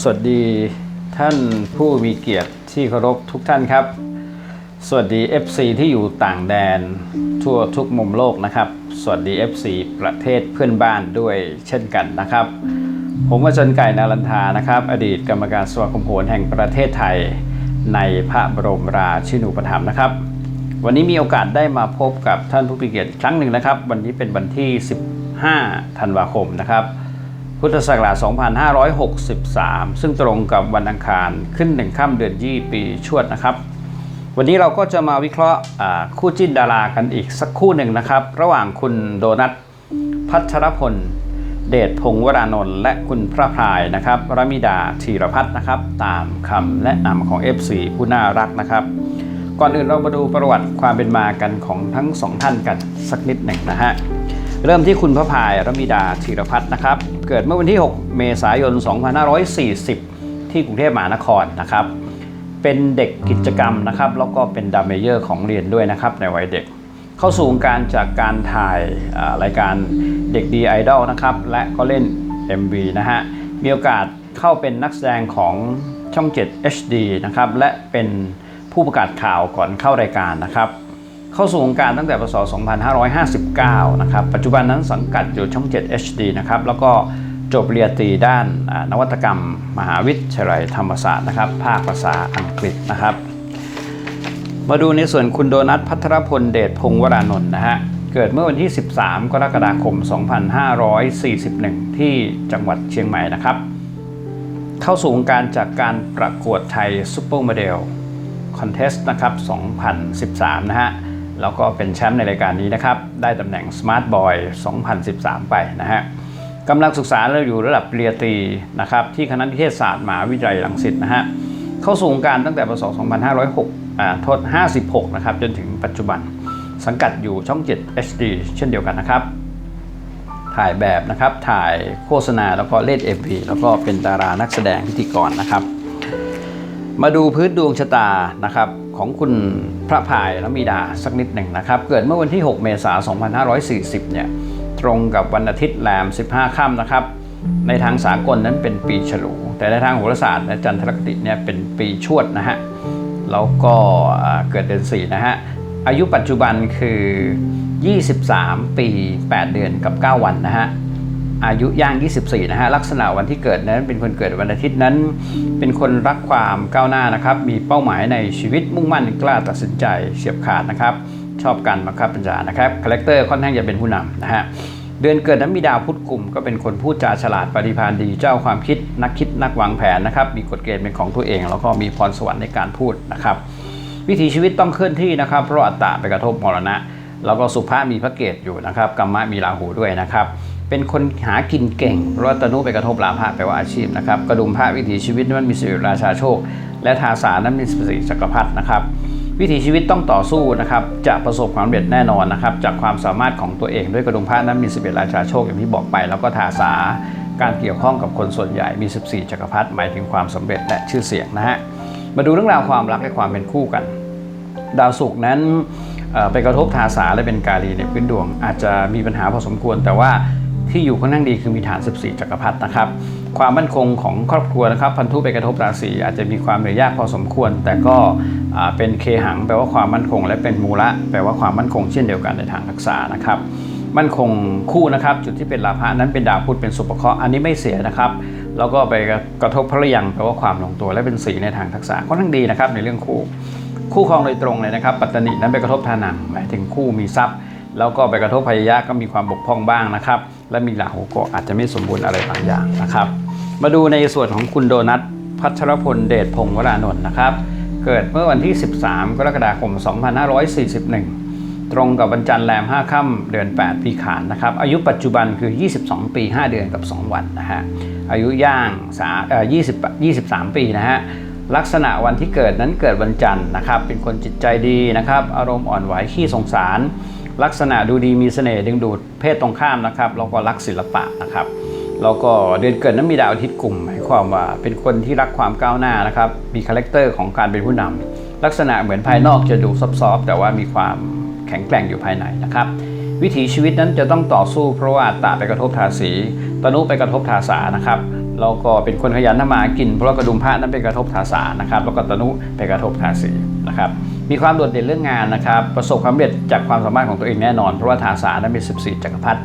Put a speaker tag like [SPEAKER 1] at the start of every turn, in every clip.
[SPEAKER 1] สวัสดีท่านผู้มีเกียรติที่เคารพทุกท่านครับ สวัสดี FC ที่อยู่ต่างแดนทั่วทุกมุมโลกนะครับ สวัสดี FC ประเทศเพื่อนบ้านด้วยเช่นกันนะครับ ผมอาจารย์ไก่นารันทานะครับ อดีตกรรมการสมาคมโหรแห่งประเทศไทย ในพระบรมราชินูปถัมภ์นะครับ วันนี้มีโอกาสได้มาพบกับท่านผู้มีเกียรติอีกครั้งหนึ่งนะครับ วันนี้เป็นวันที่ 15 ธันวาคมนะครับ พุทธศักราช 2563 ซึ่งตรงกับวันอังคารขึ้นหนึ่งค่ำเดือนยี่ปีชวดนะครับ วันนี้เราก็จะมาวิเคราะห์คู่จิ้นดารากันอีกสักคู่หนึ่งนะครับ ระหว่างคุณโดนัทพัชรพล เดชพงศ์วรานนท์และคุณพระพรายนะครับรมิดาธีรพัฒน์นะครับ ตามคำแนะนำของ FC ผู้น่ารักนะครับ ก่อนอื่นเรามาดูประวัติความเป็นมากันของทั้งสองท่านกันสักนิดหนึ่งนะฮะ เริ่มที่คุณพระพายรมิดาธีรพัฒน์นะครับ เกิดเมื่อวันที่ 6 เมษายน 2540 ที่กรุงเทพมหานครนะครับ เป็นเด็กกิจกรรมนะครับ แล้วก็เป็นดัมเมเยอร์ของเรียนด้วยนะครับ ในวัยเด็ก เข้าสู่วงการจากการถ่ายรายการเด็กดีไอดอลนะครับ และก็เล่น MV นะฮะ มีโอกาสเข้าเป็นนักแสดงของช่อง 7 HD นะครับ และเป็นผู้ประกาศข่าวก่อนเข้ารายการนะครับ เข้าสู่วงการตั้งแต่พศ 2559 นะครับ ปัจจุบันนั้นสังกัดอยู่ช่อง 7 HD นะครับ แล้วก็จบปริญญาตรีด้านนวัตกรรม มหาวิทยาลัยธรรมศาสตร์นะครับ ภาคภาษาอังกฤษนะครับ มาดูในส่วนคุณโดนัทพัทรพลเดชพงศ์วรานนท์นะฮะ เกิดเมื่อวันที่ 13 กรกฎาคม 2541 ที่จังหวัดเชียงใหม่นะครับ เข้าสู่วงการจากการประกวดไทยซูเปอร์โมเดลคอนเทสต์นะครับ 2013 นะฮะ แล้วก็เป็นแชมป์ในรายการนี้นะครับ ได้ตำแหน่ง Smart Boy 2013 ไปนะฮะกำลังศึกษาเราอยู่ระดับปริญญาตรีนะครับที่คณะนิเทศศาสตร์มหาวิทยาลัยรังสิตนะฮะเข้าสู่วงการตั้งแต่พศ2506อ่าโทษ56 นะครับ จนถึงปัจจุบันสังกัดอยู่ช่อง 7 HD เช่นเดียวกันนะครับ ถ่ายแบบนะครับถ่ายโฆษณาแล้วก็เล่น MV แล้วก็เป็นดารานักแสดงพิธีกรนะครับ มาดูพื้นดวงชะตานะครับของคุณพระพายและมีดาสักนิดหนึ่งนะครับ เกิดเมื่อวันที่ 6 เมษายน 2540 เนี่ยตรงกับวันอาทิตย์แรม 15 ค่ำนะครับ ในทางสากลนั้นเป็นปีฉลู แต่ในทางโหราศาสตร์และจันทรคติเนี่ยเป็นปีชวดนะฮะแล้วก็เกิดเดือน 4 นะฮะอายุปัจจุบันคือ 23 ปี 8 เดือนกับ 9 วันนะฮะ อายุย่าง 24 นะฮะ ลักษณะวันที่เกิดนั้น เป็นคนเกิดวันอาทิตย์นั้น เป็นคนรักความก้าวหน้านะครับ มีเป้าหมายในชีวิตมุ่งมั่นกล้าตัดสินใจเฉียบขาดนะครับ ชอบการบังคับบัญชานะครับ คาแรคเตอร์ค่อนข้างจะเป็นผู้นำนะฮะ เดือนเกิดนั้นมีดาวพุธกลุ่ม ก็เป็นคนพูดจาฉลาดปฏิภาณดี เจ้าความคิดนักคิดนักวางแผนนะครับ มีกฎเกณฑ์เป็นของตัวเอง แล้วก็มีพรสวรรค์ในการพูดนะครับ วิถีชีวิตต้องเคลื่อนที่นะครับ เพราะอัตตะไปกระทบมรณะ แล้วก็สุภาพมีพระเกตอยู่นะครับ กรรมะมีราหูด้วยนะครับ เป็นคนหากินเก่งราะว่าตนุไปกระทบลาภะแปลว่าอาชีพนะครับกระดุมพระวิถีชีวิตนั้นมีสิริราชาโชค และทาสานั้นมีสิริจักรพรรดินะครับ วิถีชีวิตต้องต่อสู้นะครับจะประสบความสำเร็จแน่นอนนะครับจากความสามารถของตัวเองด้วยกระดุมพระนั้นมีสิริราชาโชคอย่างที่บอกไป แล้วก็ทาสาการเกี่ยวข้องกับคนส่วนใหญ่มี 14 จักรพรรดิหมายถึงความสำเร็จและชื่อเสียงนะฮะมาดูเรื่องราวความรักและความเป็นคู่กัน ดาวศุกร์นั้นไปกระทบทาสาและเป็นกาลีในพื้นดวง อาจจะมีปัญหาพอสมควรแต่ว่า ที่อยู่ค่อนข้างดีคือมีฐาน 14 จักรพรรดินะครับ ความมั่นคงของครอบครัวนะครับ พันธุไปกระทบราศีอาจจะมีความเหนื่อยยากพอสมควร แต่ก็เป็นเคหังแปลว่าความมั่นคง และเป็นมูละแปลว่าความมั่นคงเช่นเดียวกันในทางรักษานะครับมั่นคงคู่นะครับจุดที่เป็นลาภะนั้นเป็นดาวพุธเป็นสุภเคราะห์อันนี้ไม่เสียนะครับ แล้วก็ไปกระทบพระยังแปลว่าความลงตัวและเป็นสีในทางทักษะค่อนข้างดีนะครับในเรื่องคู่ คู่ครองโดยตรงเลยนะครับปัตตนินั้นไปกระทบทานังหมายถึงคู่มีทรัพย์ แล้วก็ไปกระทบพยายะก็มีความบกพร่องบ้างนะครับ และมีราหูก็อาจจะไม่สมบูรณ์อะไรบางอย่างนะครับ มาดูในส่วนของคุณโดนัทพัชรพลเดชพงศ์วรานนท์นะครับ เกิดเมื่อวันที่ 13 กรกฎาคม 2541 ตรงกับวันจันทร์แรม 5 ค่ำเดือน 8 ปีขานนะครับ อายุปัจจุบันคือ 22 ปี 5 เดือนกับ 2 วันนะฮะ อายุย่างสาเอ่อ20 23 ปีนะฮะลักษณะวันที่เกิดนั้นเกิดวันจันทร์นะครับ เป็นคนจิตใจดีนะครับ อารมณ์อ่อนไหวขี้สงสาร ลักษณะดูดีมีเสน่ห์ดึงดูดเพศตรงข้ามนะครับแล้วก็รักศิลปะนะครับแล้วก็เดือนเกิดนั้นมีดาวอาทิตย์กลุ่มหมายความว่าเป็นคนที่รักความก้าวหน้านะครับมีคาแรคเตอร์ของการเป็นผู้นำลักษณะเหมือนภายนอกจะดูซอฟต์ๆแต่ว่ามีความแข็งแกร่งอยู่ภายในนะครับวิถีชีวิตนั้นจะต้องต่อสู้เพราะว่าตตะไปกระทบทาสี ตนุไปกระทบทาสานะครับแล้วก็เป็นคนขยันทำมากิน เพราะกระดุมพระนั้นไปกระทบทาสานะครับแล้วก็ตนุไปกระทบทาสีนะครับ มีความโดดเด่นเรื่องงานนะครับ ประสบความสำเร็จจากความสามารถของตัวเองแน่นอน เพราะว่าทาสานั้นเป็น14 จักรพรรดิ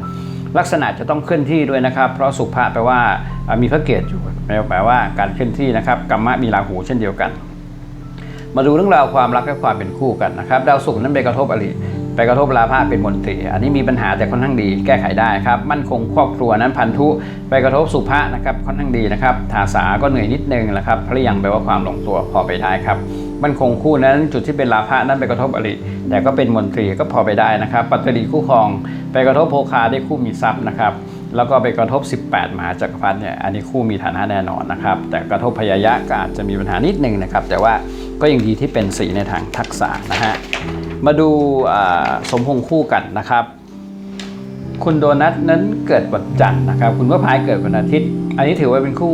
[SPEAKER 1] ลักษณะจะต้องเคลื่อนที่ด้วยนะครับ เพราะสุภะแปลว่ามีพระเกศอยู่แปลว่าการเคลื่อนที่นะครับกรรมะมีราหูเช่นเดียวกัน มาดูเรื่องราวความรักและความเป็นคู่กันนะครับดาวศุกร์นั้นไปกระทบอริไปกระทบลาภะเป็นมนตรีอันนี้มีปัญหาแต่ค่อนข้างดีแก้ไขได้ครับ มั่นคงครอบครัวนั้นพันธุไปกระทบสุภะนะครับค่อนข้างดีนะครับทาสาก็เหนื่อยนิดนึงนะครับพระยังแปลว่าความลงตัวพอไปได้ครับ มั่นคงคู่นั้นจุดที่เป็นลาภะนั้นไปกระทบอริแต่ก็เป็นมนตรีก็พอไปได้นะครับ ปัตตรีคู่ครองไปกระทบโภคาได้คู่มีทรัพย์นะครับแล้วก็ไปกระทบ 18 มหาจักรพรรดิเนี่ยอันนี้คู่มีฐานะแน่นอนนะครับ แต่กระทบพยายะก็อาจจะมีปัญหานิดนึงนะครับ แต่ว่าก็ยังดีที่เป็นสีในทางทักษะนะฮะมาดูสมพงคู่กันนะครับ คุณโดนัทนั้นเกิดวันจันทร์นะครับ คุณว่าพายเกิดวันอาทิตย์ อันนี้ถือว่าเป็นคู่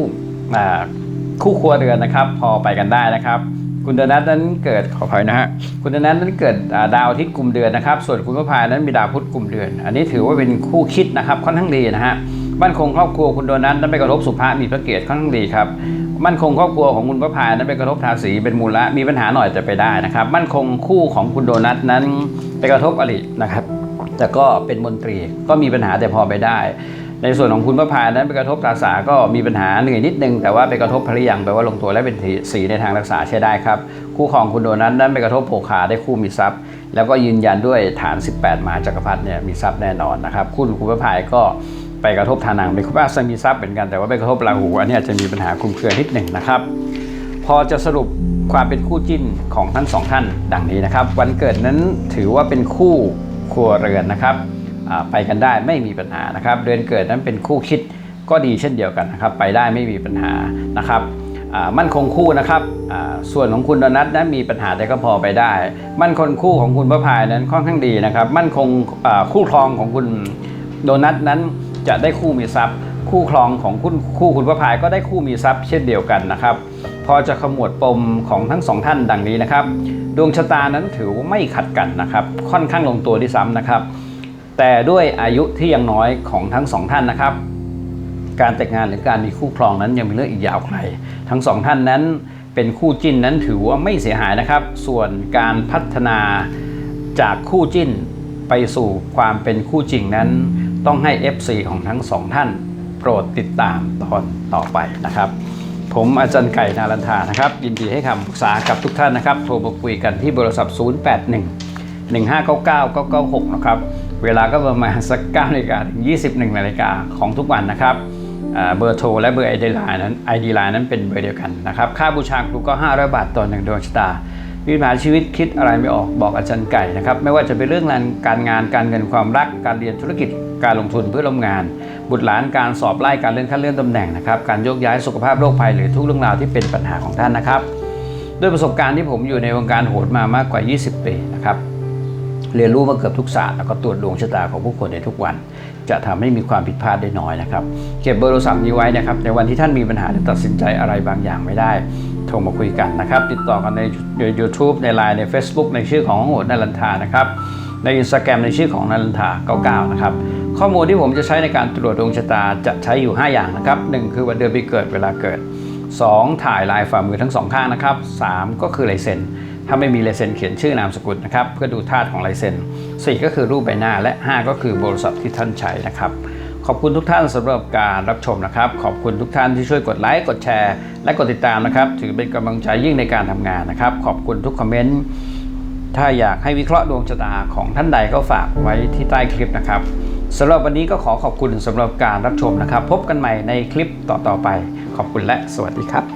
[SPEAKER 1] คู่ครัวเรือนนะครับ พอไปกันได้นะครับ คุณโดนัทนั้นเกิดขออภัยนะฮะคุณโดนัทนั้นเกิดดาวอาทิตย์กลุ่มเดือนนะครับ ส่วนคุณว่าพายนั้นมีดาวพุธกลุ่มเดือน อันนี้ถือว่าเป็นคู่คิดนะครับค่อนข้างดีนะฮะมั่นคงครอบครัวคุณโดนัทนั้นไปกระทบสุภาพมีพระเกียรติค่อนข้างดีครับมั่นคงครอบครัวของคุณพระพายนั้นไปกระทบทาสีเป็นมูลละมีปัญหาหน่อยแต่ไปได้นะครับ มั่นคงคู่ของคุณโดนัทนั้นไปกระทบอรินะครับ แต่ก็เป็นมนตรีก็มีปัญหาแต่พอไปได้ ในส่วนของคุณพระพายนั้นไปกระทบตาสาก็มีปัญหาเหนื่อยนิดนึง แต่ว่าไปกระทบภริยังแปลว่าลงตัวและเป็นสีในทางรักษาใช้ได้ครับ คู่ของคุณโดนัทนั้นไปกระทบโภคาได้คู่มีทรัพย์ แล้วก็ยืนยันด้วยฐาน 18มหาจักรพรรดิเนี่ยมีทรัพย์แน่นอนนะครับคู่คุณพระพายก็ไปกระทบทานังเป็นคู่ว่ามีทรัพย์เหมือนกันแต่ว่าไปกระทบราหูอันนี้จะมีปัญหาคลุมเครือนิดหนึ่งนะครับ พอจะสรุปความเป็นคู่จิ้นของทั้งสองท่านดังนี้นะครับ วันเกิดนั้นถือว่าเป็นคู่ครัวเรือนนะครับ ไปกันได้ไม่มีปัญหานะครับ เดือนเกิดนั้นเป็นคู่คิดก็ดีเช่นเดียวกันนะครับ ไปได้ไม่มีปัญหานะครับมั่นคงคู่นะครับส่วนของคุณโดนัทนั้นมีปัญหาแต่ก็พอไปได้ มั่นคงคู่ของคุณพระพายนั้นค่อนข้างดีนะครับ มั่นคงคู่ครองของคุณโดนัทนั้นจะได้คู่มีทรัพย์ คู่ครองของคุณคู่คุณพระพายก็ได้คู่มีทรัพย์เช่นเดียวกันนะครับพอจะขมวดปมของทั้งสองท่านดังนี้นะครับ ดวงชะตานั้นถือว่าไม่ขัดกันนะครับ ค่อนข้างลงตัวที่ซ้ำนะครับ แต่ด้วยอายุที่ยังน้อยของทั้งสองท่านนะครับ การแต่งงานหรือการมีคู่ครองนั้นยังเป็นเรื่องอีกยาวไกล ทั้งสองท่านนั้นเป็นคู่จิ้นนั้นถือว่าไม่เสียหายนะครับ ส่วนการพัฒนาจากคู่จิ้นไปสู่ความเป็นคู่จริงนั้น ต้องให้ FC ของทั้งสองท่าน โปรดติดตามตอนต่อไปนะครับ ผมอาจารย์ไก่นารันทานะครับ ยินดีให้คำปรึกษากับทุกท่านนะครับ โทรมาคุยกันที่เบอร์โทรศัพท์081 1599 996 นะครับ เวลาก็ประมาณสัก9นาฬิกาถึง 21นาฬิกาของทุกวันนะครับเบอร์โทรและเบอร์ ID Line นั้น ID Line นั้นเป็นเบอร์เดียวกันนะครับ ค่าบูชาครูก็ 500 บาทต่อหนึ่งดวงชะตามีปัญหาชีวิตคิดอะไรไม่ออกบอกอาจารย์ไก่นะครับ ไม่ว่าจะเป็นเรื่องงานการงานการเงินความรัก การเรียนธุรกิจการลงทุนเพื่อร่วมงาน บุตรหลานการสอบไล่การเลื่อนขั้นเลื่อนตำแหน่งนะครับการโยกย้ายสุขภาพโรคภัยหรือทุกเรื่องราวที่เป็นปัญหาของท่านนะครับ ด้วยประสบการณ์ที่ผมอยู่ในวงการโหรมามากกว่า 20 ปีนะครับ เรียนรู้มาเกือบทุกศาสตร์แล้วก็ตรวจดวงชะตาของผู้คนในทุกวัน จะทำให้มีความผิดพลาดได้น้อยนะครับ เก็บเบอร์โทรศัพท์นี้ไว้นะครับ ในวันที่ท่านมีปัญหาหรือตัดสินใจอะไรบางอย่างไม่ได้ โทรมาคุยกันนะครับ ติดต่อกันใน YouTube ใน Line ใน Facebook ในชื่อของโหดนันทานะครับใน Instagram ในชื่อของนันทา99 นะครับ ข้อมูลที่ผมจะใช้ในการตรวจดวงชะตาจะใช้อยู่ 5 อย่างนะครับ 1 คือวันเดือนปีเกิดเวลาเกิด 2. ถ่ายลายฝ่ามือทั้งสองข้างนะครับ 3. ก็คือลายเซ็น ถ้าไม่มีลายเซ็นเขียนชื่อนามสกุลนะครับเพื่อดูธาตุของลายเซ็น4ก็คือรูปใบหน้าและ 5 ก็คือบร์โทรศัทที่ท่านใช้นะครับ ขอบคุณทุกท่านสำหรับการรับชมนะครับ ขอบคุณทุกท่านที่ช่วยกดไลค์กดแชร์ และกดติดตามนะครับ ถือเป็นกำลังใจยิ่งในการทำงานนะครับ ขอบคุณทุกคอมเมนต์ถ้าอยากให้วิเคราะห์ดวงชะตาของท่านใดก็ฝากไว้ที่ใต้คลิปนะครับสำหรับวันนี้ก็ขอขอบคุณสำหรับการรับชมนะครับ พบกันใหม่ในคลิปต่อๆไป ขอบคุณและสวัสดีครับ